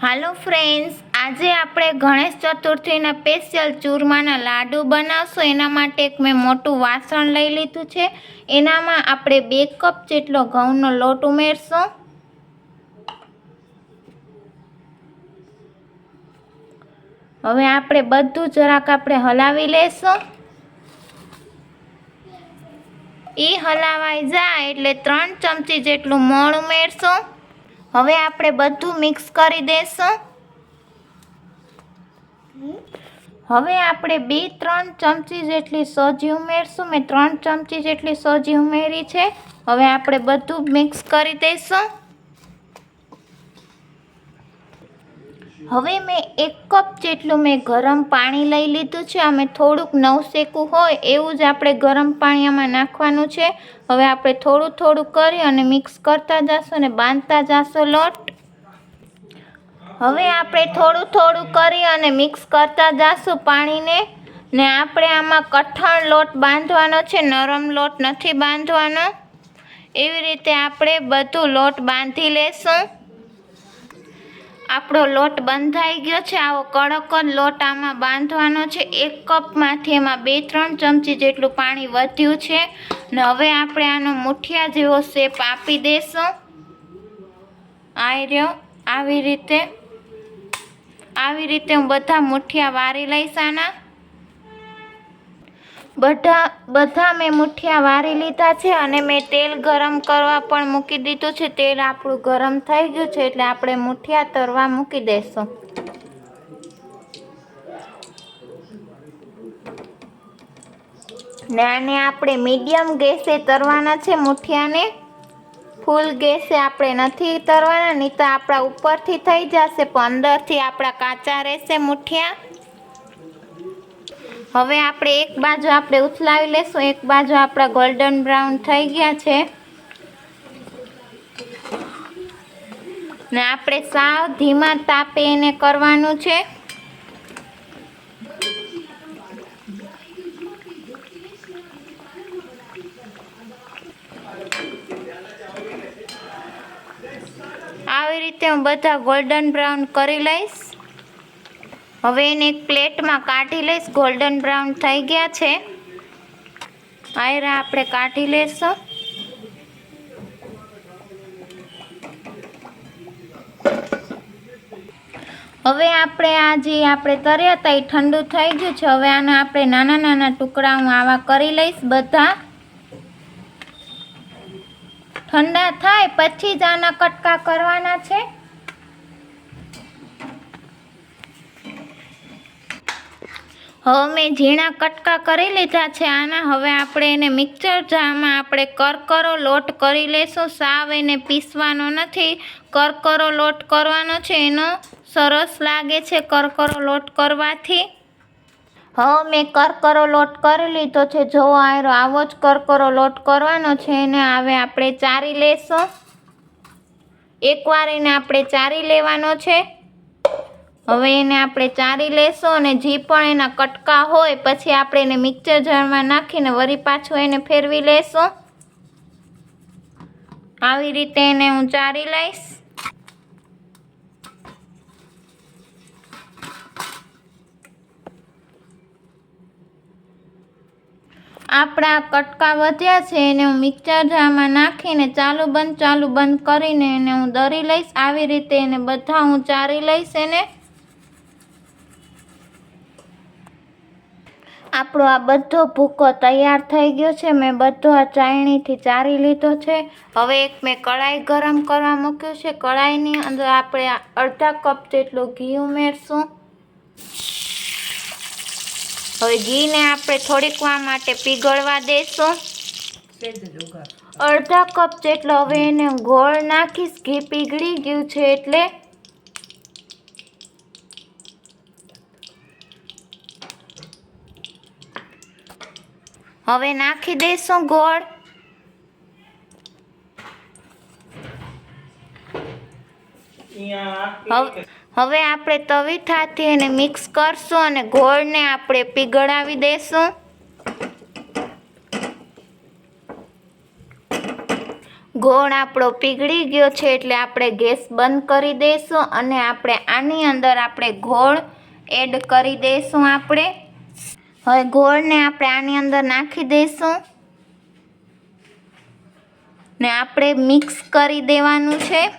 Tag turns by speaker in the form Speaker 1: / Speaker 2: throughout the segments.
Speaker 1: હાલો friends, આજે આપણે Ganesh ચતુર્થીના special ચૂરમાના લાડુ બનાવશું. એના માટે એક મેં મોટું વાસણ લઈ લીધું છે. એનામાં આપણે બે કપ જેટલો ઘઉંનો લોટ ઉમેરશું. હવે આપણે બધું જરાક આપણે હલાવી લેશું. એ હલાવાઈ જાય એટલે ત્રણ ચમચી જેટલું મોણ ઉમેરશું. હવે આપણે બધું મિક્સ કરી દઈશું હવે આપણે બે, ત્રણ ચમચી જેટલી સોજી ઉમેરશું. મેં ત્રણ ચમચી જેટલી સોજી ઉમેરી છે. હવે આપણે બધું મિક્સ કરી દઈશું. હવે મેં એક કપ જેટલું મેં ગરમ પાણી લઈ લીધું છે. અમે થોડુંક નવશેકું હોય એવું જ આપણે ગરમ પાણી આમાં નાખવાનું છે. હવે આપણે થોડું થોડું કરી અને મિક્સ કરતા જશું અને બાંધતા જશું લોટ. હવે આપણે થોડું થોડું કરી અને મિક્સ કરતા જશું પાણીને ને આપણે આમાં કઠણ લોટ બાંધવાનો છે. નરમ લોટ નથી બાંધવાનો. એવી રીતે આપણે બધું લોટ બાંધી લેશું. આપણો લોટ બંધાઈ ગયો છે. આવો કડક જ લોટ આમાં બાંધવાનો છે. એક કપમાંથી એમાં બે, ત્રણ ચમચી જેટલું પાણી વધ્યું છે. ને હવે આપણે આનો મુઠિયા જેવો શેપ આપી દઈશું આ રહ્યો. આવી રીતે આવી રીતે હું બધા મુઠિયા વારી લઈશ આના. બધા બધા મેં મુઠિયા વારી લીધા છે અને મેં તેલ ગરમ કરવા પણ મૂકી દીધું છે. તેલ આપણું ગરમ થઈ ગયું છે એટલે આપણે મુઠિયા તરવા મૂકી દઈશું ને આને આપણે મીડિયમ ગેસે તરવાના છે મુઠિયાને. ફૂલ ગેસે આપણે નથી તરવાના, નહીં તો આપણા ઉપરથી થઈ જશે, પણ અંદરથી આપણા કાચા રહેશે મુઠિયા. હવે આપણે એક બાજુ આપણે ઉથલાવી લેશું, એક બાજુ આપણા ગોલ્ડન બ્રાઉન થઈ ગયા છે. ને આપણે સાવ ધીમા તાપે એને કરવાનું છે. આવી રીતે હું બધા ગોલ્ડન બ્રાઉન કરી લઈશ. હવે એને એક પ્લેટમાં કાઢી લઈશ. ગોલ્ડન બ્રાઉન થઈ ગયા છે. આયરા આપણે કાઢી લઈશું હવે આપણે આ જે આપણે તર્યા હતા એ ઠંડુ થઈ ગયું છે. હવે આના આપણે નાના નાના ટુકડા હું આવા કરી લઈશ બધા. ઠંડા થાય પછી જ આના કટકા કરવાના છે. હવે મેં ઝીણા કટકા કરી લીધા છે આના. હવે આપણે એને મિક્સર જારમાં આપણે કરકરો લોટ કરી લેશું. સાવ એને પીસવાનો નથી. કરકરો લોટ કરવાનો છે. એનો સરસ લાગે છે કરકરો લોટ કરવાથી. હવે મેં કરકરો લોટ કરી લીધો છે. જો આયરો આવો જ કરકરો લોટ કરવાનો છે. એને હવે આપણે ચારી લેશું. એકવાર એને આપણે ચારી લેવાનો છે. હવે એને આપણે ચારી લેશું અને જે પણ એના કટકા હોય, પછી આપણે એને મિક્સર જારમાં નાખીને વળી પાછું એને ફેરવી લેશું. આવી રીતે એને હું ચારી લઈશ. આપણા કટકા વધ્યા છે, એને હું મિક્સર જારમાં નાખીને ચાલુ બંધ ચાલુ બંધ કરીને એને હું દરી લઈશ. આવી રીતે એને બધા હું ચારી લઈશ એને. આપણો આ બધો ભૂકો તૈયાર થઈ ગયો છે. મેં બધો આ ચાયણીથી ચારી લીધો છે. હવે એક મેં કઢાઈ ગરમ કરવા મૂક્યું છે. કઢાઈની અંદર આપણે અડધા કપ જેટલું ઘી ઉમેરશું. હવે ઘીને આપણે થોડીક વાર માટે પીગળવા દેશું. અડધા કપ જેટલો હવે એને ગોળ નાખીશ. ઘી પીગળી ગયું છે એટલે હવે નાખી દઈશું ગોળ. હવે હવે આપણે તવીથાથી એને મિક્સ કરશું અને ગોળને આપણે પીગળાવી દઈશું. ગોળ આપણો પીગળી ગયો છે એટલે આપણે ગેસ બંધ કરી દઈશું અને આપણે આની અંદર આપણે ગોળ એડ કરી દઈશું આપણે. હવે ગોળને આપણે આની અંદર નાખી દઈશું. ને આપણે મિક્સ કરી દેવાનું છે.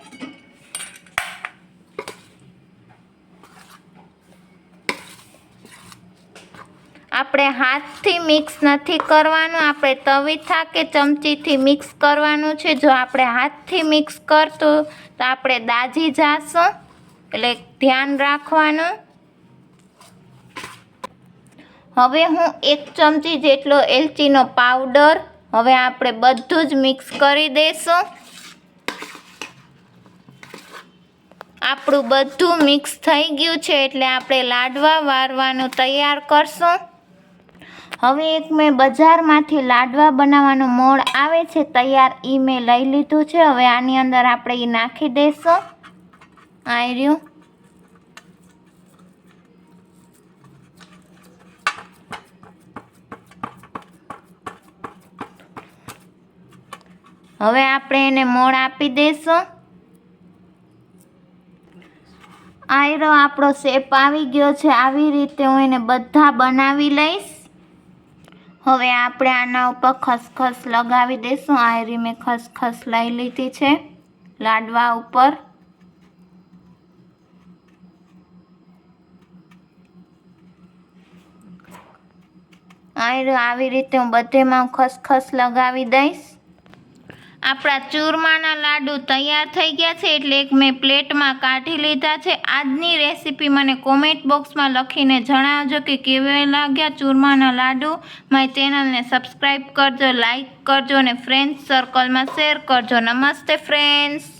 Speaker 1: આપણે હાથથી મિક્સ નથી કરવાનું, આપણે તવીથા કે ચમચીથી મિક્સ કરવાનું છે. જો આપણે હાથથી મિક્સ કરતું તો આપણે દાજી જાશું. એટલે ધ્યાન રાખવાનું. હવે હું એક ચમચી જેટલો એલચીનો પાવડર હવે આપણે બધું જ મિક્સ કરી દઈશું. આપણું બધું મિક્સ થઈ ગયું છે એટલે આપણે લાડવા વારવાનું તૈયાર કરશું. હવે એક મેં બજારમાંથી લાડવા બનાવવાનું મોળ આવે છે તૈયાર એ મેં લઈ લીધું છે. હવે આની અંદર આપણે એ નાખી દઈશું. આ હવે આપણે એને મોણ આપી દઈશું આયરો આપણો શેપ આવી ગયો છે, આવી રીતે હું એને બધા બનાવી લઈશ. હવે આપણે આના ઉપર ખસખસ લગાવી દઈશું આયરી મેં ખસખસ લઈ લીધી છે, લાડવા ઉપર. આયરો આવી રીતે હું બધેમાં ખસખસ લગાવી દઈશ. આપણા ચૂરમાના લાડુ તૈયાર થઈ ગયા છે એટલે એક મેં પ્લેટમાં કાઢી લીધા છે. આજની રેસીપી મને કોમેન્ટ બોક્સમાં લખીને જણાવજો કે કેવા લાગ્યા ચૂરમાના લાડુ. મારી ચેનલને સબસ્ક્રાઈબ કરજો લાઈક કરજો અને ફ્રેન્ડ્સ સર્કલમાં શેર કરજો. નમસ્તે ફ્રેન્ડ્સ.